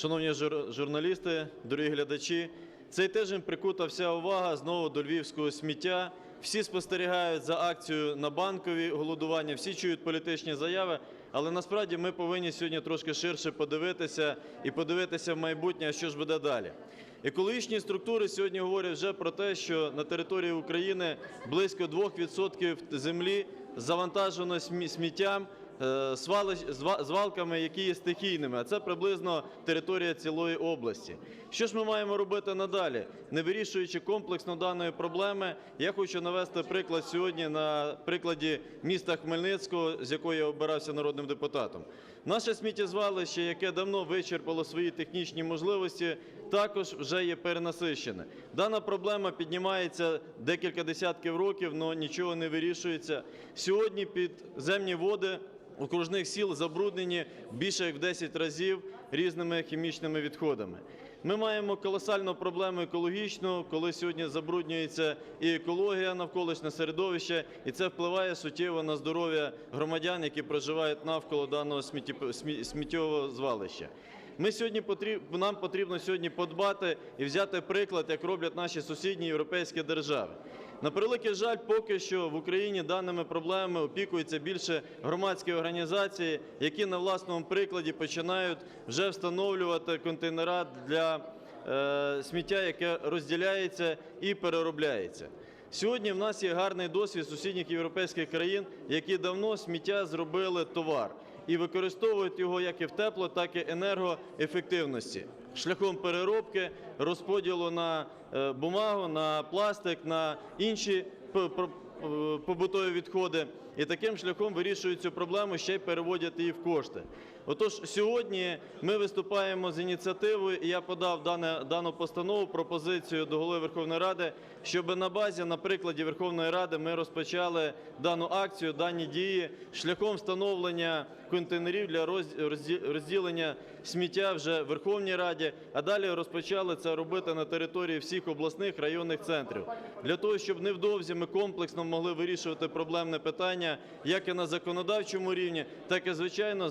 Шановні жур- журналісти, дорогі глядачі, цей тиждень прикута вся увага знову до львівського сміття. Всі спостерігають за акцією на банкові голодування, всі чують політичні заяви, але насправді ми повинні сьогодні трошки ширше подивитися і подивитися в майбутнє, що ж буде далі. Екологічні структури сьогодні говорять вже про те, що на території України близько 2% землі завантажено сміттям, звалками, які є стихійними, а це приблизно територія цілої області. Що ж ми маємо робити надалі? Не вирішуючи комплексно даної проблеми, я хочу навести приклад сьогодні на прикладі міста Хмельницького, з якого я обирався народним депутатом. Наше сміттєзвалище, яке давно вичерпало свої технічні можливості, також вже є перенасищене. Дана проблема піднімається декілька десятків років, але нічого не вирішується. Сьогодні підземні води окружних сіл забруднені більше як в 10 разів різними хімічними відходами. Ми маємо колосальну проблему екологічну, коли сьогодні забруднюється і екологія, навколишнє середовище, і це впливає суттєво на здоров'я громадян, які проживають навколо даного сміттєвого звалища. Ми сьогодні потріб, нам потрібно сьогодні подбати і взяти приклад, як роблять наші сусідні європейські держави. На превеликий жаль, поки що в Україні даними проблемами опікуються більше громадські організації, які на власному прикладі починають вже встановлювати контейнера для е, сміття, яке розділяється і переробляється. Сьогодні в нас є гарний досвід сусідніх європейських країн, які давно сміття зробили товар і використовують його як і в тепло, так і енергоефективності шляхом переробки, розподілу на е, бумагу, на пластик, на інші побутові відходи. І таким шляхом вирішують цю проблему, ще й переводять її в кошти. Отож, сьогодні ми виступаємо з ініціативою, і я подав дану постанову, пропозицію до Голови Верховної Ради, щоб на базі, на прикладі Верховної Ради, ми розпочали дану акцію, дані дії шляхом встановлення контейнерів для роз- розділення сміття вже в Верховній Раді, а далі розпочали це робити на території всіх обласних районних центрів. Для того, щоб невдовзі ми комплексно могли вирішувати проблемне питання як і на законодавчому рівні, так і, звичайно,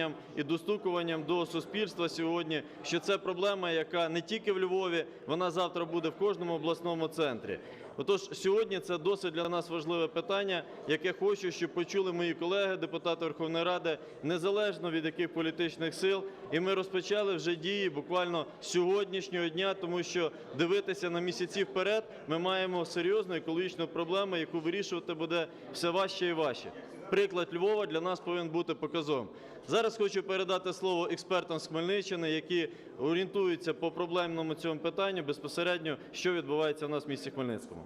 залученням і достукуванням до суспільства сьогодні, що це проблема, яка не тільки в Львові, вона завтра буде в кожному обласному центрі. Отож, сьогодні це досить для нас важливе питання, яке хочу, щоб почули мої колеги, депутати Верховної Ради, незалежно від яких політичних сил. І ми розпочали вже дії буквально сьогоднішнього дня, тому що дивитися на місяці вперед ми маємо серйозну екологічну проблему, яку вирішувати буде все важче і важче. Приклад Львова для нас повинен бути показовим. Зараз хочу передати слово експертам з Хмельниччини, які орієнтуються по проблемному цьому питанню безпосередньо, що відбувається в нас в місті Хмельницькому.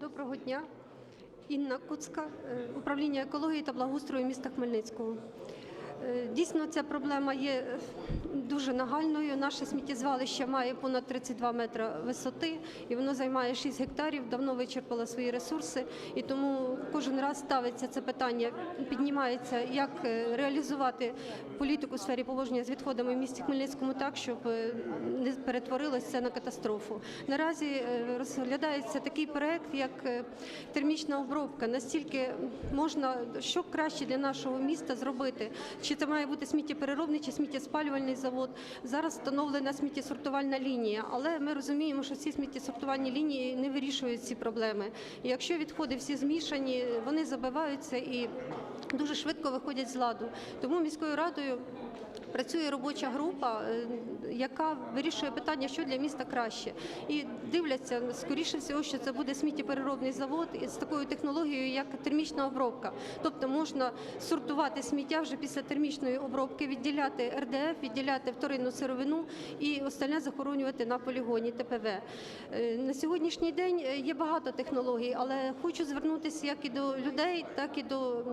Доброго дня. Інна Куцка, е, управління екології та благоустрою міста Хмельницького. Е, Дійсно, ця проблема є е, дуже нагальною. Наше сміттєзвалище має понад 32 метри висоти, і воно займає 6 гектарів, давно вичерпало свої ресурси. І тому кожен раз ставиться це питання, піднімається, як е, реалізувати політику у сфері поводження з відходами в місті Хмельницькому так, щоб не перетворилося на катастрофу. Наразі розглядається такий проект, як термічна обробка. Настільки можна що краще для нашого міста зробити. Чи це має бути сміттєпереробний, чи сміттєспалювальний завод. Зараз встановлена сміттєсортувальна лінія, але ми розуміємо, що ці сміттєсортувальні лінії не вирішують ці проблеми. І якщо відходи всі змішані, вони забиваються і дуже швидко виходять з ладу. Тому міською радою. Працює робоча група, е, яка вирішує питання, що для міста краще, і дивляться скоріше всього, що це буде сміттєпереробний завод із такою технологією, як термічна обробка. Тобто можна сортувати сміття вже після термічної обробки, відділяти РДФ, відділяти вторинну сировину і остальне захоронювати на полігоні ТПВ. Е, На сьогоднішній день е, є багато технологій, але хочу звернутися як і до людей, так і до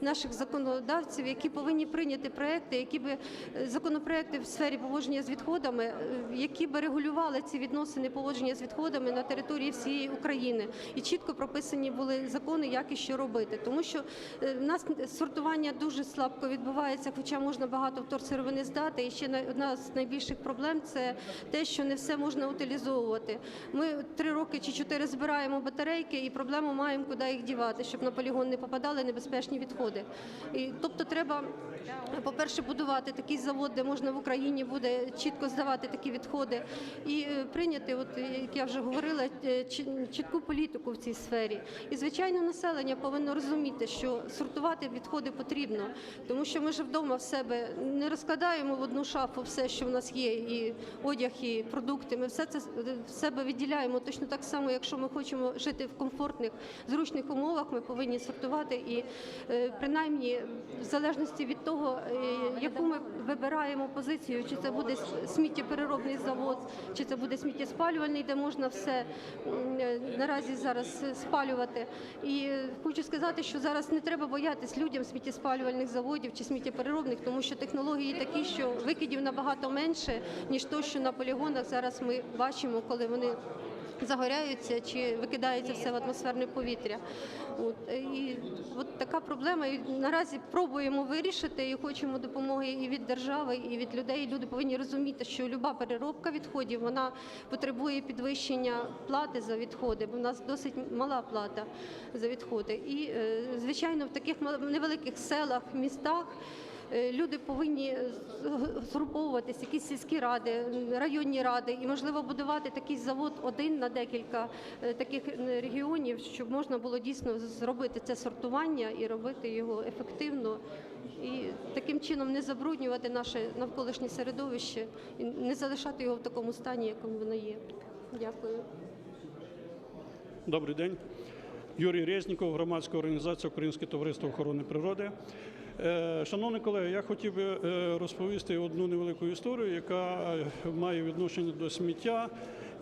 наших законодавців, які повинні прийняти проекти, які би законопроекти в сфері поводження з відходами, е, які би регулювали ці відносини поводження з відходами на території всієї України, і чітко прописані були закони, як і що робити. Тому що е, в нас сортування дуже слабко відбувається, хоча можна багато вторсировини здати. І ще одна з найбільших проблем це те, що не все можна утилізовувати. Ми три роки чи чотири збираємо батарейки, і проблему маємо, куди їх дівати, щоб на полігон не попадали небезпечні відходи. І тобто треба, по-перше, будувати такий завод, де можна в Україні буде чітко здавати такі відходи, і е, прийняти, от е, як я вже говорила, е, чітку політику в цій сфері. І звичайно, населення повинно розуміти, що сортувати відходи потрібно, тому що ми ж вдома в себе не розкладаємо в одну шафу все, що в нас є, і одяг, і продукти. Ми все це в себе відділяємо. Точно так само, якщо ми хочемо жити в комфортних, зручних умовах, ми повинні сортувати і принаймні в залежності від того, яку ми вибираємо позицію, чи це буде сміттєпереробний завод, чи це буде сміттєспалювальний, де можна все е, наразі зараз е, спалювати. І е, хочу сказати, що зараз не треба боятись людям сміттєспалювальних заводів чи сміттєпереробних, тому що технології такі, що викидів набагато менше, ніж то, що на полігонах зараз ми бачимо, коли вони загоряються чи викидається все в атмосферне повітря. От і от така проблема. І наразі пробуємо вирішити і хочемо допомоги і від держави, і від людей. Люди повинні розуміти, що люба переробка відходів вона потребує підвищення плати за відходи, бо в нас досить мала плата за відходи. І е, звичайно, в таких невеликих селах, містах. Е, Люди повинні з- згруповуватись, якісь сільські ради, районні ради, і можливо будувати такий завод один на декілька е, таких регіонів, щоб можна було дійсно зробити це сортування і робити його ефективно, і таким чином не забруднювати наше навколишнє середовище і не залишати його в такому стані, якому воно є. Дякую. Добрий день. Юрій Резніков, громадська організація Українське товариство охорони природи. Е, Шановні колеги, я хотів би е, розповісти одну невелику історію, яка е, має відношення до сміття.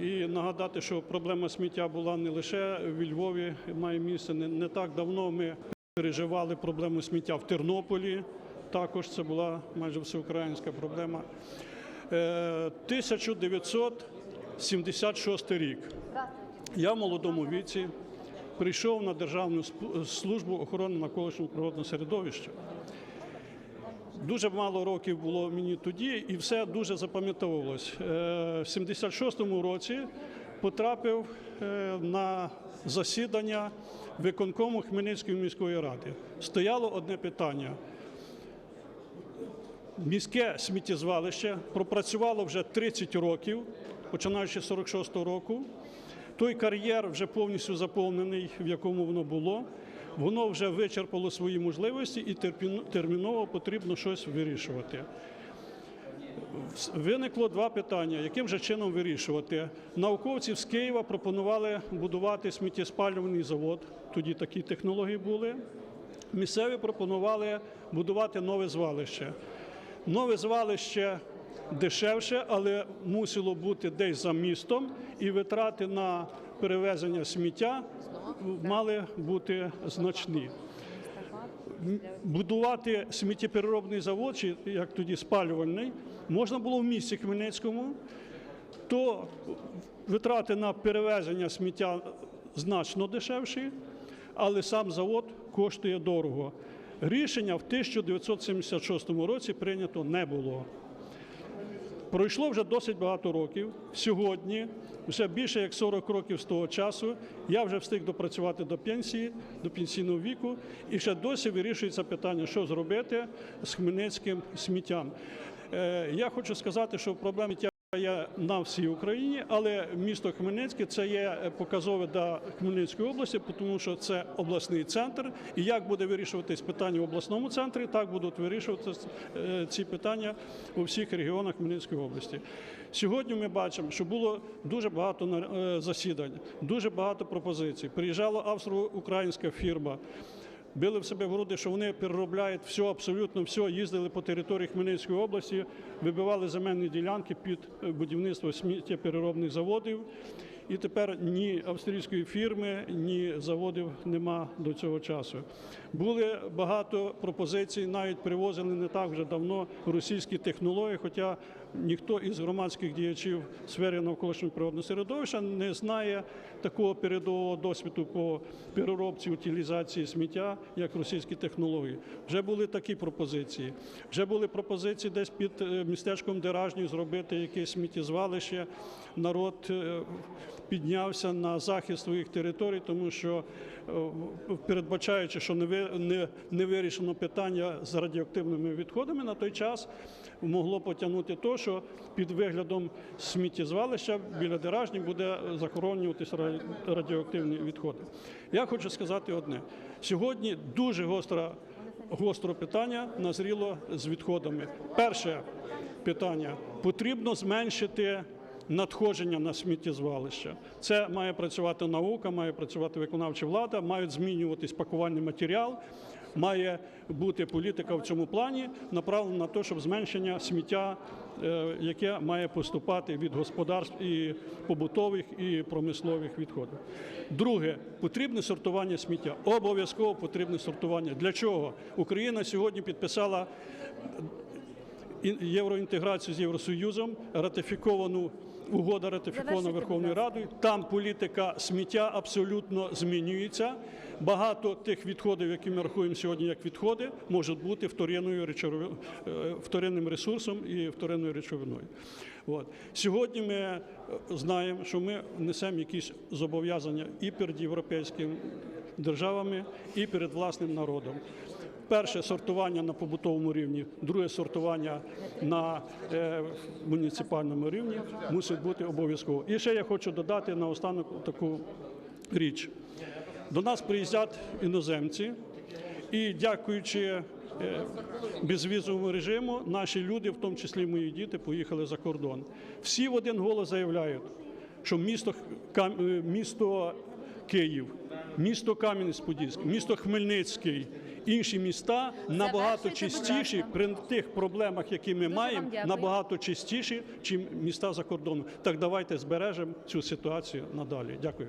І нагадати, що проблема сміття була не лише в Львові, має місце не, так давно. Ми переживали проблему сміття в Тернополі. Також це була майже всеукраїнська проблема. Е, 1976 рік. Я в молодому віці прийшов на Державну службу охорони навколишнього природного середовища. Дуже мало років було мені тоді, і все дуже запам'ятовувалось. Е, В 76-му році потрапив е, на засідання виконкому Хмельницької міської ради. Стояло одне питання. Міське сміттєзвалище пропрацювало вже 30 років, починаючи з 46-го року. Той кар'єр вже повністю заповнений, в якому воно було. Воно вже вичерпало свої можливості і терміново потрібно щось вирішувати. Виникло два питання: яким же чином вирішувати? Науковці з Києва пропонували будувати сміттєспалювальний завод. Тоді такі технології були. Місцеві пропонували будувати нове звалище. Нове звалище дешевше, але мусило бути десь за містом, і витрати на перевезення сміття мали бути значні. Будувати сміттєпереробний завод, чи як тоді спалювальний, можна було в місті Хмельницькому, то витрати на перевезення сміття значно дешевші, але сам завод коштує дорого. Рішення в 1976 році прийнято не було. Пройшло вже досить багато років. Сьогодні, вже більше як 40 років з того часу, я вже встиг допрацювати до пенсії, до пенсійного віку, і ще досі вирішується питання, що зробити з хмельницьким сміттям. Е, Я хочу сказати, що проблема є на всій Україні, але місто Хмельницьке це є показове для Хмельницької області, тому що це обласний центр. І як буде вирішуватись питання в обласному центрі, так будуть вирішуватися е, ці питання у всіх регіонах Хмельницької області. Сьогодні ми бачимо, що було дуже багато е, засідань, дуже багато пропозицій. Приїжджала австро-українська фірма. Били в себе в груди, що вони переробляють все, абсолютно все, їздили по території Хмельницької області, вибивали земельні ділянки під е, будівництво сміттєпереробних заводів. І тепер ні австрійської фірми, ні заводів нема до цього часу. Були багато пропозицій, навіть привозили не так вже давно російські технології, хоча ніхто із громадських діячів в сфері навколишнього природного середовища не знає такого передового досвіду по переробці утилізації сміття, як російські технології. Вже були такі пропозиції. Вже були пропозиції десь під е, містечком Деражнів зробити якесь сміттєзвалище. Народ е, піднявся на захист своїх територій, тому що е, передбачаючи, що не вирішено питання з радіоактивними відходами на той час. Могло потягнути то, що під виглядом сміттєзвалища біля деражні буде захоронюватися радіоактивні відходи. Я хочу сказати одне: сьогодні дуже гостра гостро питання назріло з відходами. Перше питання потрібно зменшити надходження на сміттєзвалища. Це має працювати наука, має працювати виконавча влада, мають змінюватись пакувальний матеріал. Має бути політика в цьому плані направлена на те, щоб зменшення сміття, е, яке має поступати від господарств і побутових і промислових відходів. Друге, потрібне сортування сміття. Обов'язково потрібне сортування. Для чого? Україна сьогодні підписала євроінтеграцію з Євросоюзом, ратифіковану угода ратифікована Верховною. Радою. Там політика сміття абсолютно змінюється. Багато тих відходів, які ми рахуємо сьогодні як відходи, можуть бути вторинною е, вторинним ресурсом і вторинною речовиною. От. Сьогодні ми е, знаємо, що ми несемо якісь зобов'язання і перед європейськими державами, і перед власним народом. Перше сортування на побутовому рівні, друге сортування на е, муніципальному рівні мусить бути обов'язково. І ще я хочу додати наостанок таку річ. До нас приїздять іноземці, і дякуючи е, безвізовому режиму, наші люди, в тому числі мої діти, поїхали за кордон. Всі в один голос заявляють, що місто, місто Київ, місто Кам'янець-Подільський, місто Хмельницький, інші міста набагато чистіші при тих проблемах, які ми маємо, набагато чистіші, ніж міста за кордоном. Так давайте збережемо цю ситуацію надалі. Дякую.